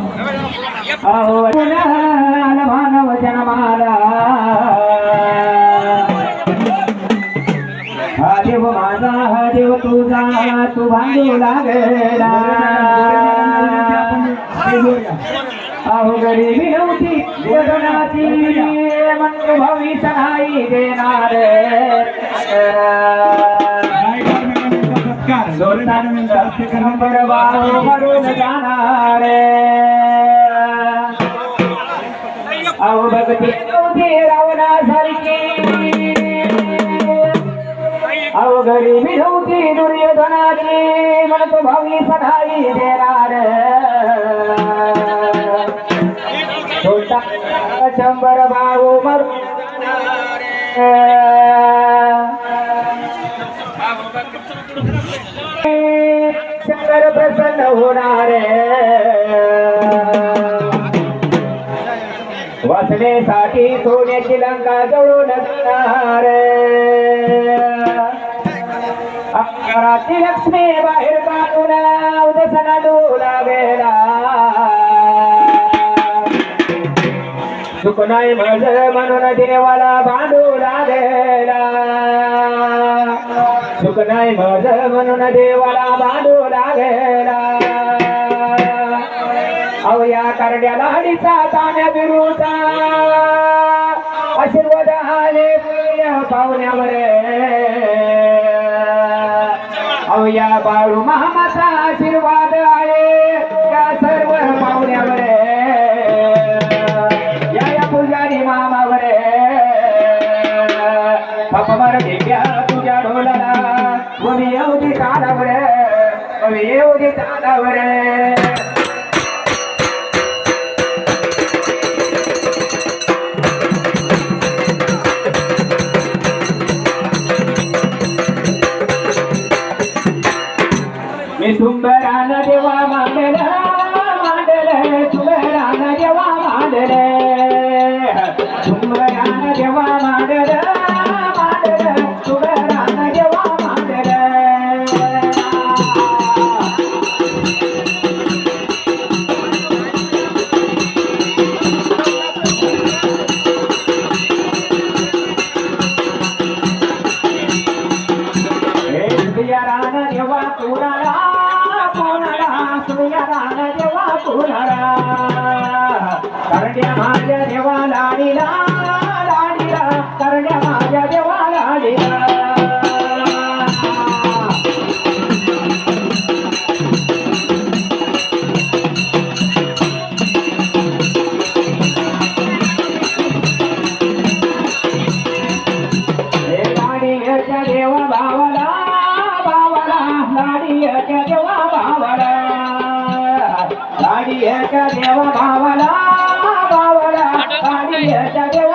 अहो मानव जनमाला हा देव माझा हा देव तुझा तू बांधू लागला अहो गरीबी नव्हती जगनाची मन भविष्य नाही देणार मरून जाणार अहो भगती नव्हती रावणासारखी अहो गरीबी नव्हती दुर्योधनाची म्हणतो भावी सदाई देणार। छोटा शंभर भाऊ मरून शंकर प्रसन्न होणार। वाचण्यासाठी सोन्याची लंका जवळून जाणार अक्षराची लक्ष्मी बाहेर काढून उदसना डोला गेला. सुख नाही म्हणून देवाला बांधू लागेला सुख नाही माझ म्हणून देवाला बांधू लागेला अहो या करड्याला हडीचा ताण्या बिरूचा आशीर्वाद आले पाहुण्यावर. अहो या बाळू महामाचा आशीर्वाद Thank you. देवा भावाला भावाला देवा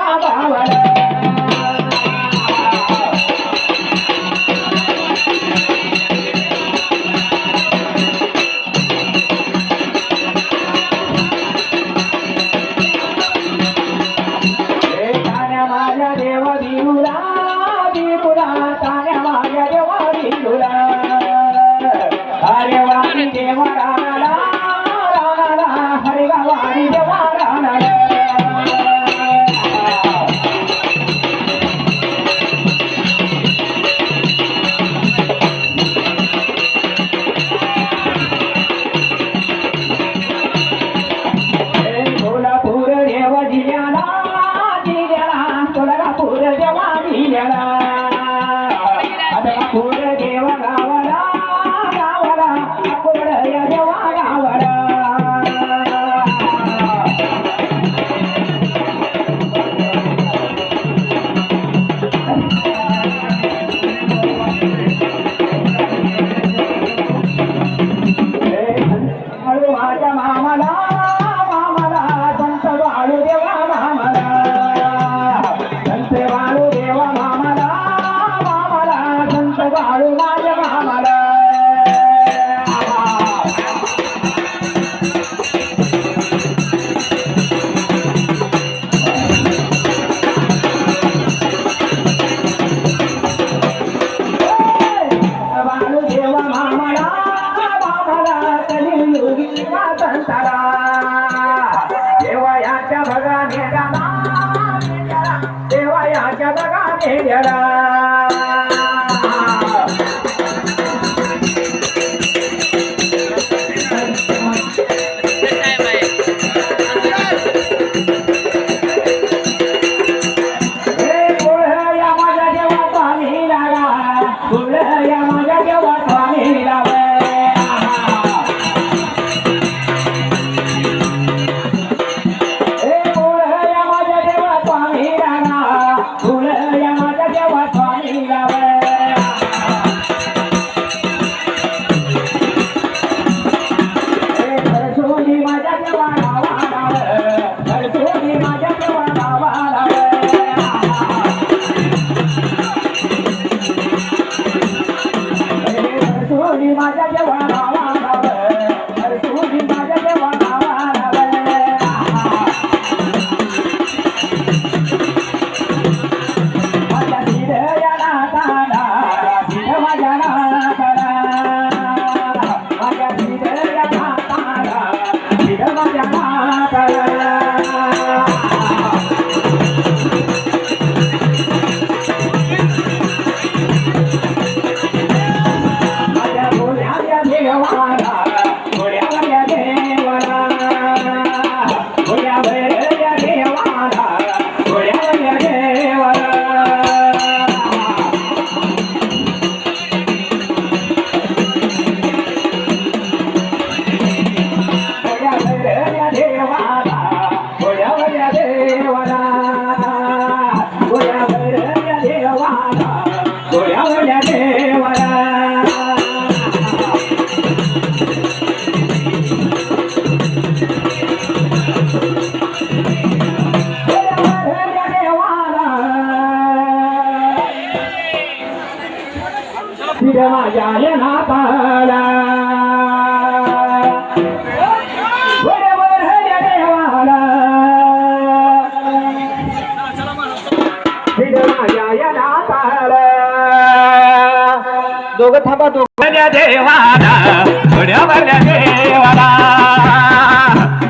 भरल्या देवाला गुण्यावरल्या देवाला.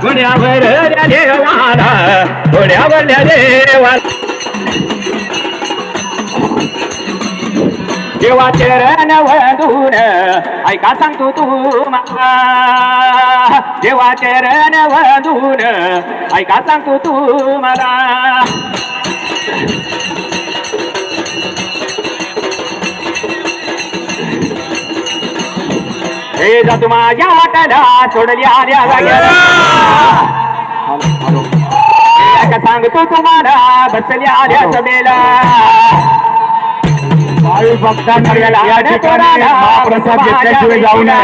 गुण्यावरल्या देवाला गुण्यावरल्या देवाला. देवा चरण वधून ऐका सांगतो तू मला देवा चरण वधून ऐका सांगतो तू मला हे जातो माझ्या वाटाला सोडली आल्या जाग्याला सांगतो तुम्हाला बसल्या आल्या सभेला. भावी भक्तांनी या ठिकाणी महाप्रसाद घेतल्याशिवाय जाऊ नये.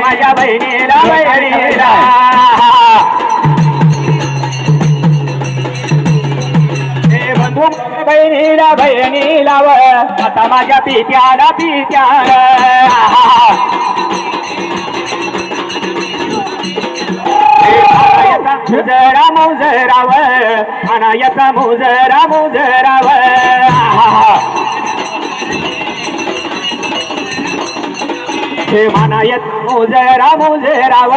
माझ्या बहिणीला बहिणीला बहिणीला बहिणी लाव आता माझ्या पित्याला पित्या मुजरा मुजराव अनायचा मुजरा मुजराव. हे म्हणायत मुजरा मुजराव.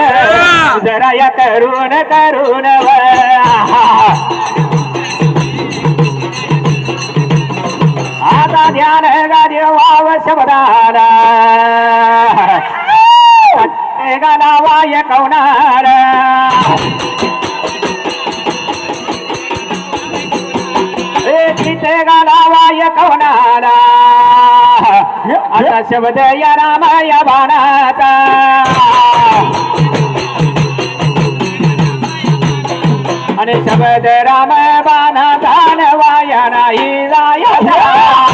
मुजरा या करून करून व ध्यान गादेवाव शब्दाला गालावाय कवनार तिथे गालावाय कवनारा आता शब्द या रामाया बाणाचा। आणि शब्द राम बाणा वाया नाही जायचा।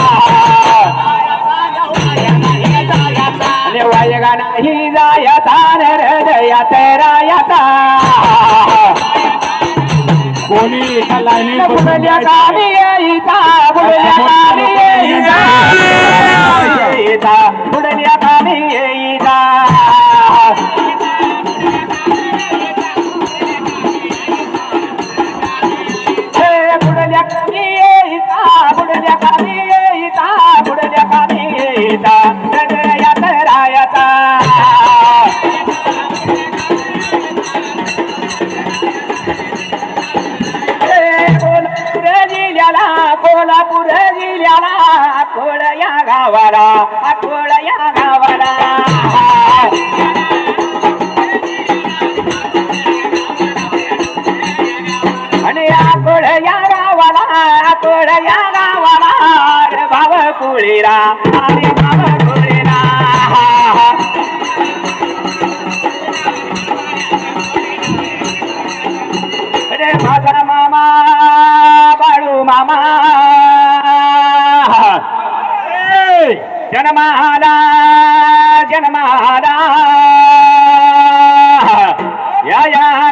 आणि वायगा नाही जायचा हृदयात रायता कोणी एका लाईनीत बसून बुडल्या जायचं. कामी येईचा बुडल्या कामी येईचा बुडल्या कामी येईचा हे बुडल्या कामी येईचा बुडल्या ए, जन्माला जन्माला। या या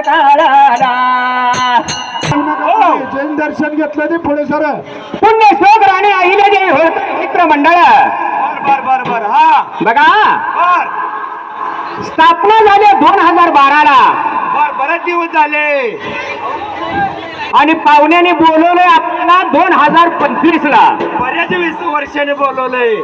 काळाला. जैन दर्शन घेतलं ते पुढे सर पुण्य शोक राणे अहिले जे मित्र मंडळ. बर बर बर हा. बघा. स्थापना झाली दोन हजार बाराला. बर बरेच दिवस झाले. आणि पाहुण्याने बोलवलंय आपल्याला दोन हजार पंचवीस ला बऱ्याच वीस वर्षाने बोलवलंय.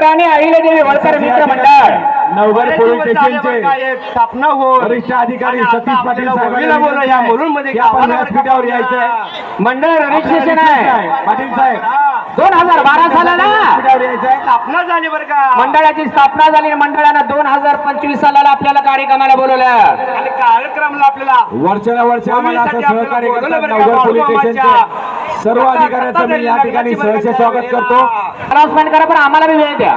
राणे अहिले देवी वळकर मित्र मंडळ. नवघर पोलीस स्टेशनचे एक स्थापना होत वरिष्ठ अधिकारी सतीश पाटील आपल्याला वडीला बोलवलं या मुलुंडमध्ये साहेब आपण गावाला व्यासपीठावर यायचंय. मंडळ रजिस्ट्रेशन आहे. पाटील साहेब दोन हजार बारा सालाला स्थापना झाली बरं का? मंडळाची स्थापना झाली मंडळानं दोन हजार पंचवीस सालाला आपल्याला कार्यक्रमाला बोलवलं. आणि कार्यक्रमाला आपल्याला वर्षाला वर्ष आम्हाला असं सहकार्य पोलीस सर्व अधिकाऱ्यांचं मी या ठिकाणी सहर्ष का? स्वागत करतो. अनाउन्समेंट करा पण आम्हाला बी वेळ द्या.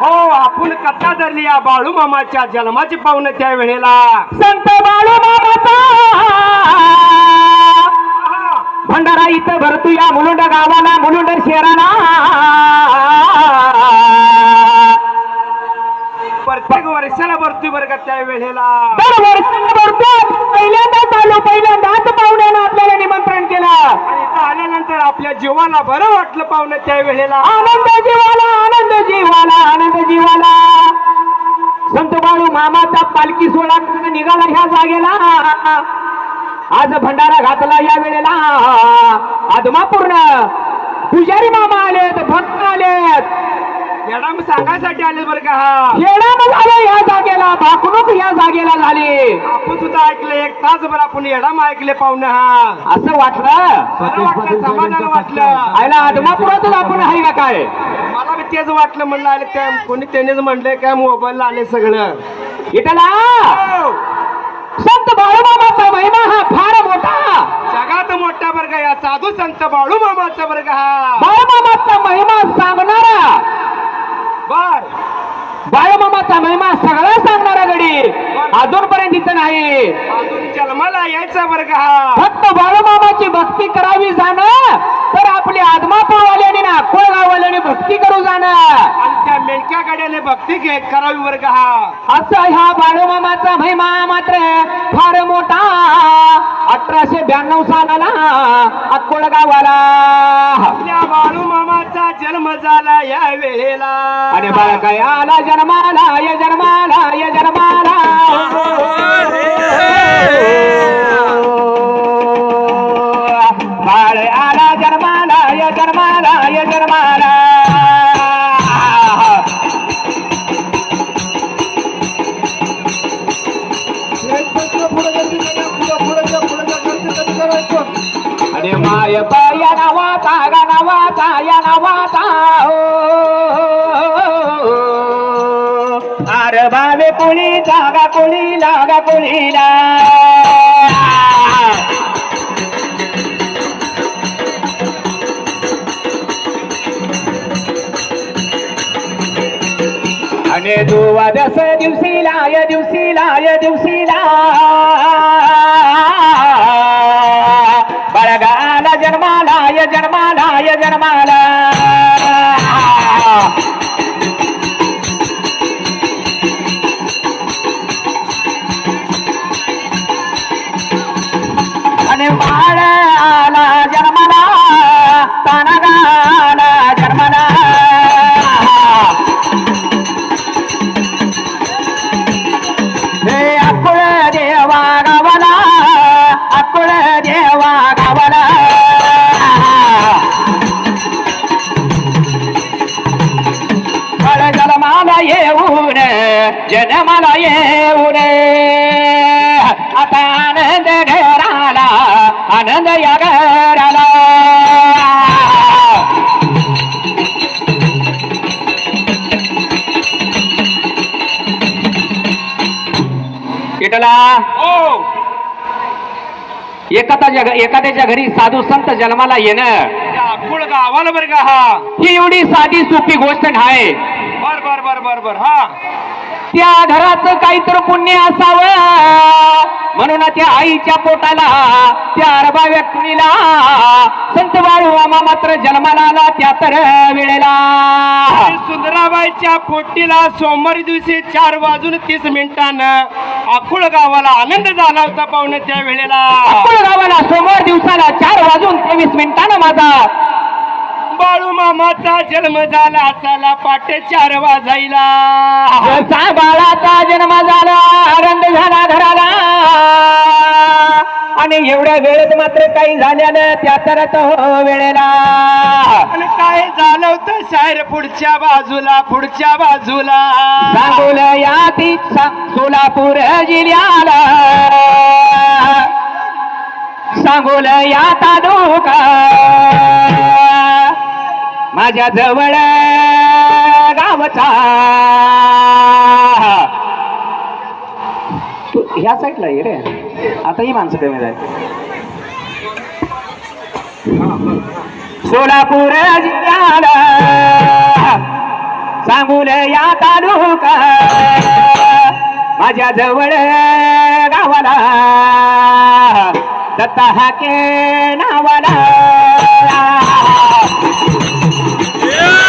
हो आपण कथा धरली या बाळू मामाच्या जन्माची पाहुणे त्या वेळेला. संत बाळू भंडारा इथं भरतो या मुलुंड गावाला मुलुंड शहराला. प्रत्येक वर्षाला भरती बरं का त्या वेळेला. दरवर्षी भरतो पहिल्यांदा चालू पहिल्यांदाच पाहुण्यानं आपल्याला निमंत्रण केलं. आल्यानंतर आपल्या जीवाला बरं वाटलं पाहुणं त्या वेळेला. आनंद जीवाला आनंद जीवाला आनंद जीवाला. संत बाळू मामाचा पालखी सोहळा निघाला ह्या जागेला? आज भंडारा घातला या वेळेला. आदमापूर्ण पुजारी मामा आलेत भक्त आलेत. मॅडम सांगायसाठी आले बरं का? हा येणार झालं या जागेला. भाकणूक या जागेला झाली. आपण सुद्धा ऐकले एक तासभर आपण येडाम ऐकले पाहुणे हा. असं वाटलं? बरं वाटलं समाधान वाटलं. आयला आदमापुरातच आपण आहे का काय? मला बी तेच वाटलं म्हणलं आले त्या कोणी त्यानेच म्हणलंय काय मोबाईलला आले सगळं. इथला हो. संत बाळूमामाचा महिमा हा फार मोठा. जगात मोठा वर्ग या साधू संत बाळू मामाचा वर्ग हा. बाळूमामाचा महिमा सांगणारा बर बाळूमामाचा महिमा सगळा सांगणारा गडी. अजूनपर्यंत इथं नाही. अजून जन्माला यायचा वर्ग हा. फक्त बाळूमामाची भक्ती करावी जाणं तर आपली आदमापूरवाल्याने ना कोळगाववाल्याने भक्ती करू जाणं. आणि त्या मेलक्या गाड्याने भक्ती घे करावी वर्ग हा. असं ह्या बाळूमामाचा महिमा मात्र फार मोठा. अठराशे ब्याण्णव सालाला अक्कोळ गावाला आपल्या बाळू मामाचा जन्म झाला या वेळेला. आणि बाळा काय आला जन्माला या जन्माला या जन्माला. या नावाचा गा नावाचा या नावाचा हो अरे बावे कोणी जागा. कोणी लागा कोणीला आणि दुवा दस दिवशी लाय दिवशी लाय दिवशी जन्माला येऊन आता आनंद घराला आनंद या घराला इटला हो. एखाद्याच्या घरी साधू संत जन्माला येणं. गावाला वर्ग हा. ही एवढी साधी सोपी गोष्ट नाही. बर बर बर बर बर हा. त्या घराचं काहीतरी पुण्य असावं. म्हणून त्या आईच्या पोटाला त्या अरबाव्या कुणीला संत बाळू मामा मात्र जन्माला आला त्या तर वेळेला. सुंदराबाईच्या पोटीला सोमवारी दिवशी चार वाजून तीस मिनिटानं अकुळ गावाला आनंद झाला होता पाहुणे त्या वेळेला. अकोला गावाला सोमवार दिवसाला चार वाजून तेवीस मिनिटानं माझा बाळू मामाचा जन्म झाला असाला पाटे चार वाजायला जसा बाळाचा जन्म झाला आनंद झाला घराला. आणि एवढ्या वेळेत मात्र काही झाल्यानं त्या तर तो वेळेला. आणि काय झालं होतं शायर पुढच्या बाजूला पुढच्या बाजूला? सांगोल या ती सोलापूर जिल्ह्याला. सांगोल या तालुका. माझ्या जवळ गावचा. तू ह्या साईडला ये रे. आता ही माणसं कमी झाली. सोलापूर जिल्ह्याला सांगून या तालुका. माझ्या जवळ गावाला. दत्ता हाके नावाला.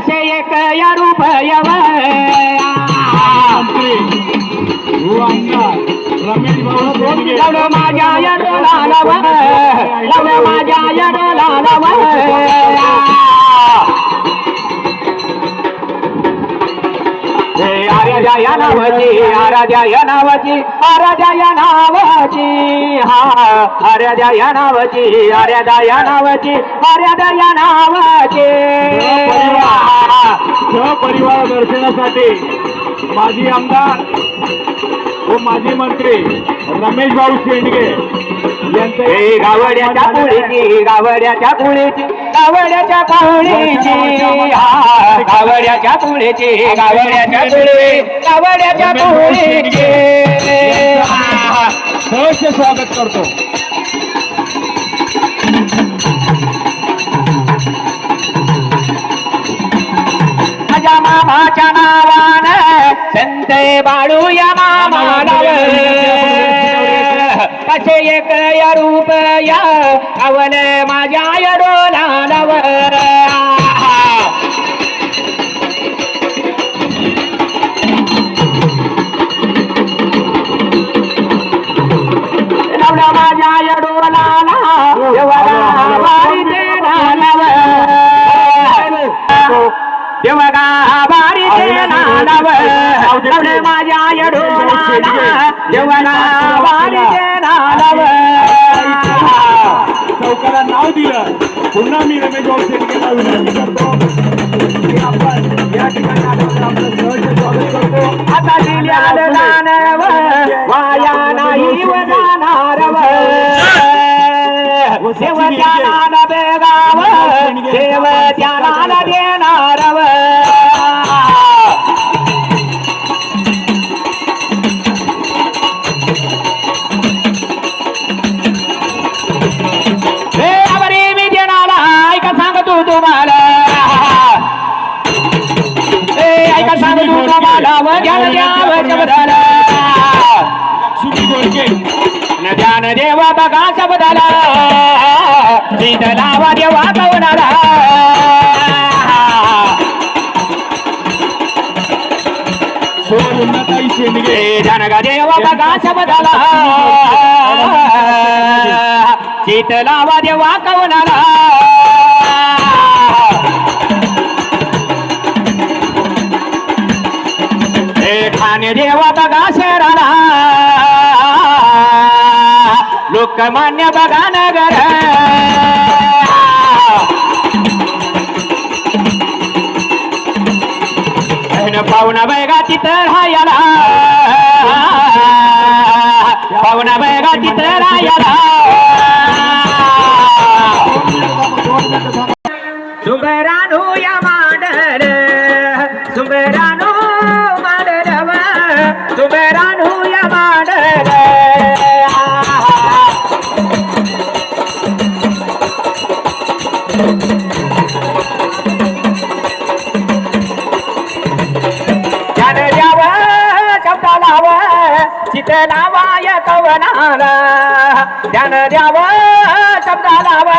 कसे एक या रूपयव रमेश भाऊ माझ्या यडोला लालव माझ्या यडोला लालव राजा या नावाची आराध्या या नावाची आराध्या या नावाची. हा आराध्या या नावाची आराध्या या नावाची आराध्या या नावाची. परिवार दर्शनासाठी माजी आमदार व माजी मंत्री रमेश भाऊ शेंडगे हे गावड्याच्या कुळीची गावड्याच्या कुळीची गावड्याच्या कुळीची हा गावड्याच्या कुळीची गावड्याच्या कुळी गावड्याच्या. सहर्ष स्वागत करतो. माझ्या मामाच्या नावान संत बाळू या मामाला. कसे एक या रूप या. अवन माझ्या या डोलाव नवला माझ्या या देवगा बारी नाव नवले माझ्या यडोला देवगा बारी नाव चौकाला नाव दिलं पुन्हा मी रमेश भाऊ शेंडगेला विनंती करतो की आपण या ठिकाणी आल्यावर आपलं सहर्ष स्वागत करतो आता दिल्याल दानव वाया नाही व जाणारव देव त्याला बेगाव देव त्याला देणारव ध्यान देवा बघा शब्दाला. लावा देवा कवनाला. सोमनाथाई शेंडगे ए ध्यान गा देवा बघा शब्दाला. शीत लावा देवा कवनाला. हे देवा बघा शहराला लोकमान्य बघा नगर. पाहुणा बैगा तिथं राहायला. पाहुणा बैगा तिथं राहायला. चित लावाय कवनाला ध्यान द्याव शब्द लाव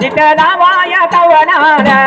चित लावाय कवनाला